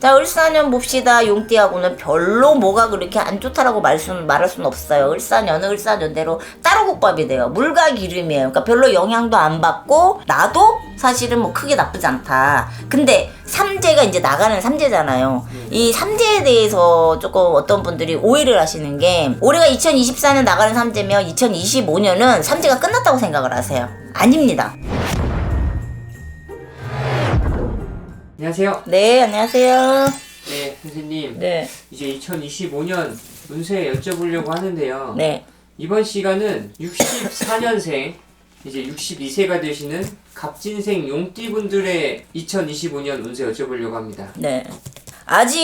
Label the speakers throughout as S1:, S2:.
S1: 자, 을사년 봅시다. 용띠하고는 별로 뭐가 그렇게 안 좋다라고 말 수는, 말할 수는 없어요. 을사년은 을사년대로 따로 국밥이 돼요. 물과 기름이에요. 그러니까 별로 영향도 안 받고, 나도 사실은 뭐 크게 나쁘지 않다. 근데 삼재가 이제 나가는 삼재잖아요. 이 삼재에 대해서 조금 어떤 분들이 오해를 하시는 게, 올해가 2024년 나가는 삼재면 2025년은 삼재가 끝났다고 생각을 하세요. 아닙니다.
S2: 안녕하세요.
S1: 네, 안녕하세요.
S2: 네, 선생님.
S1: 네,
S2: 이제 2025년 운세 여쭤보려고 하는데요.
S1: 네.
S2: 이번 시간은 64년생, 이제 62세가 되시는 갑진생 용띠분들의 2025년 운세 여쭤보려고 합니다.
S1: 네. 아직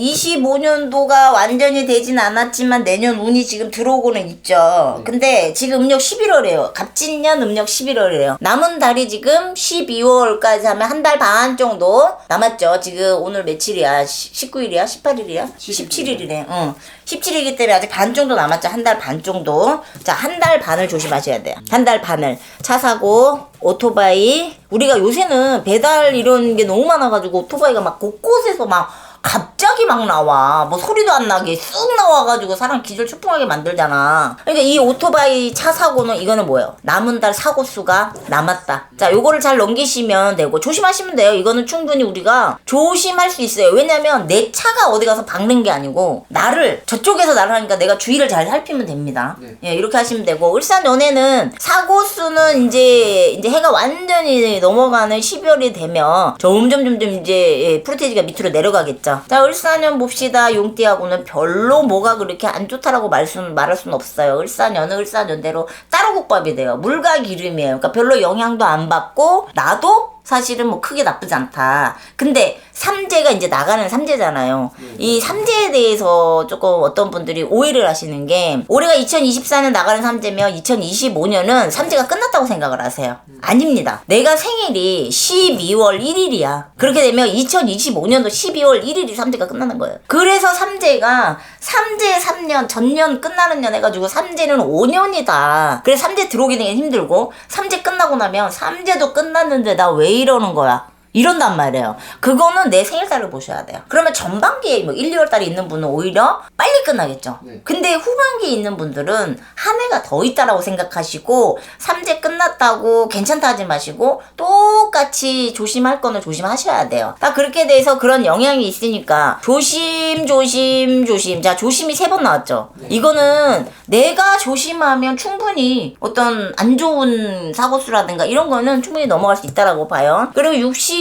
S1: 25년도가 완전히 되진 않았지만 내년 운이 지금 들어오고는 있죠. 근데 지금 음력 11월이에요. 갑진년 음력 11월이에요. 남은 달이 지금 12월까지 하면 한 달 반 정도 남았죠. 지금 오늘 며칠이야? 19일이야? 18일이야? 17일이네. 응. 17일이기 때문에 아직 반 정도 남았죠. 한 달 반 정도. 자, 한 달 반을 조심하셔야 돼요. 한 달 반을. 차 사고, 오토바이. 우리가 요새는 배달 이런 게 너무 많아가지고 오토바이가 막 곳곳에서 막 갑자기 막 나와. 뭐 소리도 안 나게 쑥 나와가지고 사람 기절 추풍하게 만들잖아. 그러니까 이 오토바이 차 사고는 이거는 뭐예요? 남은 달 사고 수가 남았다. 자, 요거를 잘 넘기시면 되고 조심하시면 돼요. 이거는 충분히 우리가 조심할 수 있어요. 왜냐면 내 차가 어디 가서 박는 게 아니고 나를 저쪽에서 나를 하니까 내가 주의를 잘 살피면 됩니다.
S2: 네.
S1: 예, 이렇게 하시면 되고 울산 연애는 사고 수는 이제 이제 해가 완전히 넘어가는 12월이 되면 점점 점점 이제 예, 프로테이지가 밑으로 내려가겠죠. 자, 을사년 봅시다. 용띠하고는 별로 뭐가 그렇게 안 좋다라고 말 수는 말할 수는 없어요. 을사년은 을사년대로 따로 국밥이 돼요. 물과 기름이에요. 그러니까 별로 영향도 안 받고 나도 사실은 뭐 크게 나쁘지 않다. 근데 삼재가 이제 나가는 삼재잖아요. 이 삼재에 대해서 조금 어떤 분들이 오해를 하시는 게 올해가 2024년 나가는 삼재면 2025년은 삼재가 끝났다고 생각을 하세요. 아닙니다. 내가 생일이 12월 1일이야. 그렇게 되면 2025년도 12월 1일이 삼재가 끝나는 거예요. 그래서 삼재가 삼재 3년 전년 끝나는 년 해가지고 삼재는 5년이다. 그래서 삼재 들어오기 되게 힘들고 삼재 끝나고 나면 삼재도 끝났는데 나왜 이러는 거야? 이런단 말이에요. 그거는 내 생일달을 보셔야 돼요. 그러면 전반기에 뭐 1, 2월 달에 있는 분은 오히려 빨리 끝나겠죠.
S2: 네.
S1: 근데 후반기에 있는 분들은 한 해가 더 있다라고 생각하시고 삼재 끝났다고 괜찮다 하지 마시고 똑같이 조심할 거는 조심하셔야 돼요. 딱 그렇게 돼서 그런 영향이 있으니까 조심 조심 조심. 자 조심이 세 번 나왔죠. 이거는 내가 조심하면 충분히 어떤 안 좋은 사고수라든가 이런 거는 충분히 넘어갈 수 있다라고 봐요. 그리고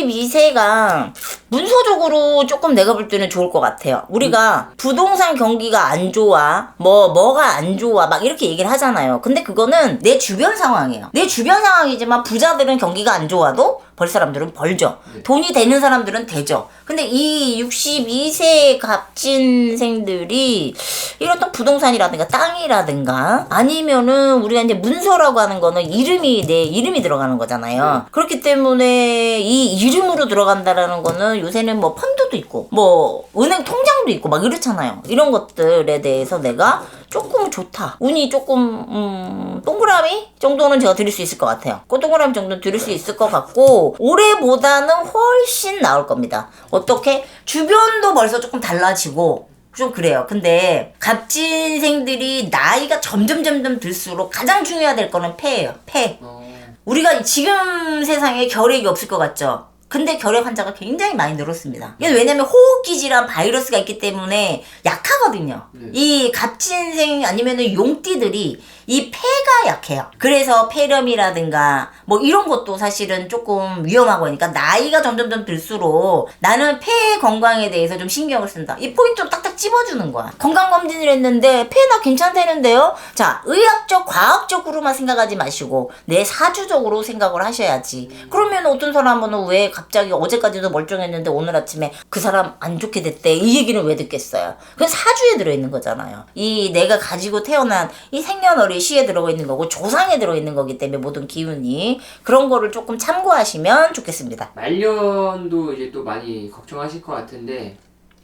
S1: 62세가 문서적으로 조금 내가 볼 때는 좋을 것 같아요. 우리가 부동산 경기가 안 좋아, 뭐, 뭐가 안 좋아, 막 이렇게 얘기를 하잖아요. 근데 그거는 내 주변 상황이에요. 내 주변 상황이지만 부자들은 경기가 안 좋아도 벌 사람들은 벌죠. 돈이 되는 사람들은 되죠. 근데 이 62세 갑진생들이 이런 또 부동산이라든가 땅이라든가 아니면은 우리가 이제 문서라고 하는 거는 이름이 내 이름이 들어가는 거잖아요. 그렇기 때문에 이 이름으로 들어간다라는 거는 요새는 뭐 펀드도 있고 뭐 은행 통장도 있고 막 이렇잖아요. 이런 것들에 대해서 내가 조금 좋다. 운이 조금 음, 동그라미 정도는 제가 드릴 수 있을 것 같아요. 그 동그라미 정도 드릴 수 있을 것 같고 올해보다는 훨씬 나을 겁니다. 어떻게 주변도 벌써 조금 달라지고 좀 그래요. 근데 갑진생들이 나이가 점점 점점 들수록 가장 중요해야 될 거는 폐예요. 폐.
S2: 어,
S1: 우리가 지금 세상에 결핵이 없을 것 같죠? 근데 결핵 환자가 굉장히 많이 늘었습니다. 왜냐면 호흡기 질환 바이러스가 있기 때문에 약하거든요.
S2: 네.
S1: 이 갑진생 아니면은 용띠들이 이 폐가 약해요. 그래서 폐렴이라든가 뭐 이런 것도 사실은 조금 위험하고 하니까 나이가 점점점 들수록 나는 폐 건강에 대해서 좀 신경을 쓴다. 이 포인트로 딱딱 찝어주는 거야. 건강검진을 했는데 폐나 괜찮다는데요? 자, 의학적, 과학적으로만 생각하지 마시고 내 사주적으로 생각을 하셔야지. 그러면 어떤 사람은 왜 갑자기 어제까지도 멀쩡했는데 오늘 아침에 그 사람 안 좋게 됐대. 이 얘기는 왜 듣겠어요? 그건 사주에 들어있는 거잖아요. 이 내가 가지고 태어난 이 생년월일 시에 들어가 있는 거고 조상에 들어있는 거기 때문에 모든 기운이 그런 거를 조금 참고하시면 좋겠습니다.
S2: 말년도 이제 또 많이 걱정하실 것 같은데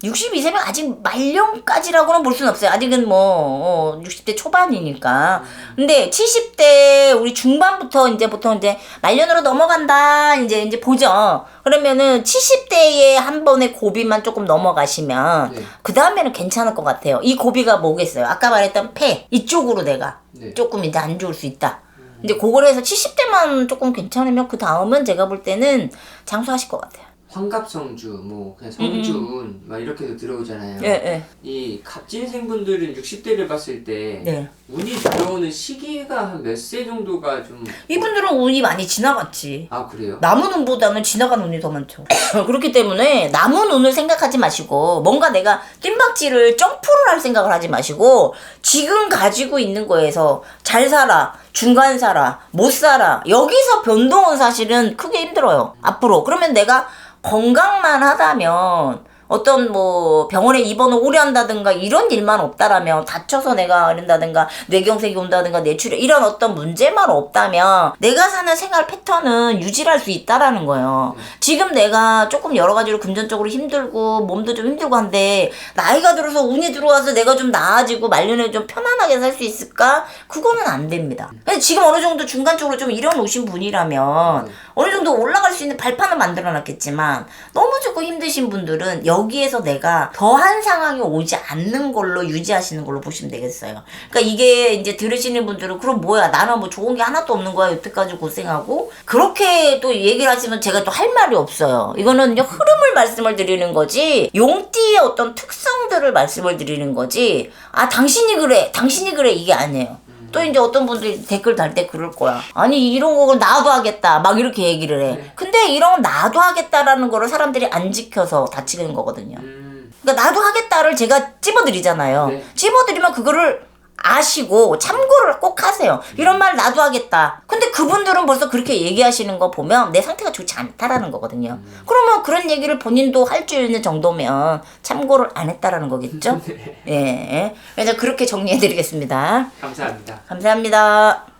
S1: 62세면 아직 말년까지라고는 볼 수는 없어요. 아직은 뭐 어, 60대 초반이니까. 근데 70대 우리 중반부터 이제 보통 이제 말년으로 넘어간다 이제 이제 보죠. 그러면은 70대에 한 번의 고비만 조금 넘어가시면
S2: 네.
S1: 그 다음에는 괜찮을 것 같아요. 이 고비가 뭐겠어요? 아까 말했던 폐 이쪽으로 내가
S2: 네.
S1: 조금 이제 안 좋을 수 있다. 이제 그걸 해서 70대만 조금 괜찮으면 그 다음은 제가 볼 때는 장수하실 것 같아요.
S2: 환갑성주, 뭐 그냥 성주운 막 이렇게도 들어오잖아요.
S1: 음, 예, 예.
S2: 이 갑진생분들은 60대를 봤을 때
S1: 네.
S2: 운이 들어오는 시기가 한 몇 세 정도가 좀
S1: 이분들은 운이 많이 지나갔지.
S2: 아 그래요?
S1: 남은 운보다는 지나간 운이 더 많죠. 그렇기 때문에 남은 운을 생각하지 마시고 뭔가 내가 뜀박질을 점프를 할 생각을 하지 마시고 지금 가지고 있는 거에서 잘 살아, 중간 살아, 못 살아 여기서 변동은 사실은 크게 힘들어요. 앞으로 그러면 내가 건강만 하다면 어떤 뭐 병원에 입원을 오래 한다든가 이런 일만 없다라면 다쳐서 내가 이런다든가 뇌경색이 온다든가 뇌출혈 이런 어떤 문제만 없다면 내가 사는 생활 패턴은 유지할 수 있다라는 거예요. 지금 내가 조금 여러 가지로 금전적으로 힘들고 몸도 좀 힘들고 한데 나이가 들어서 운이 들어와서 내가 좀 나아지고 말년에 좀 편안하게 살 수 있을까? 그거는 안 됩니다. 근데 지금 어느 정도 중간적으로 좀 일어 놓으신 분이라면 어느 정도 올라갈 수 있는 발판을 만들어 놨겠지만 너무 조금 힘드신 분들은 여 기에서 내가 더한 상황이 오지 않는 걸로 유지하시는 걸로 보시면 되겠어요. 그러니까 이게 이제 들으시는 분들은 그럼 뭐야 나는 뭐 좋은 게 하나도 없는 거야 여태까지 고생하고 그렇게 또 얘기를 하시면 제가 또 할 말이 없어요. 이거는 흐름을 말씀을 드리는 거지 용띠의 어떤 특성들을 말씀을 드리는 거지 아 당신이 그래 당신이 그래 이게 아니에요. 또 이제 어떤 분들이 댓글 달 때 그럴 거야. 아니 이런 거를 나도 하겠다. 막 이렇게 얘기를 해. 근데 이런 거 나도 하겠다라는 거를 사람들이 안 지켜서 다치는 거거든요.
S2: 음,
S1: 그러니까 나도 하겠다를 제가 찝어드리잖아요.
S2: 네.
S1: 찝어드리면 그거를 아시고 참고를 꼭 하세요. 이런 말 나도 하겠다. 근데 그분들은 벌써 그렇게 얘기하시는 거 보면 내 상태가 좋지 않다라는 거거든요. 그러면 그런 얘기를 본인도 할 줄 있는 정도면 참고를 안 했다라는 거겠죠? 예. 그래서 그렇게 정리해드리겠습니다.
S2: 감사합니다.
S1: 감사합니다.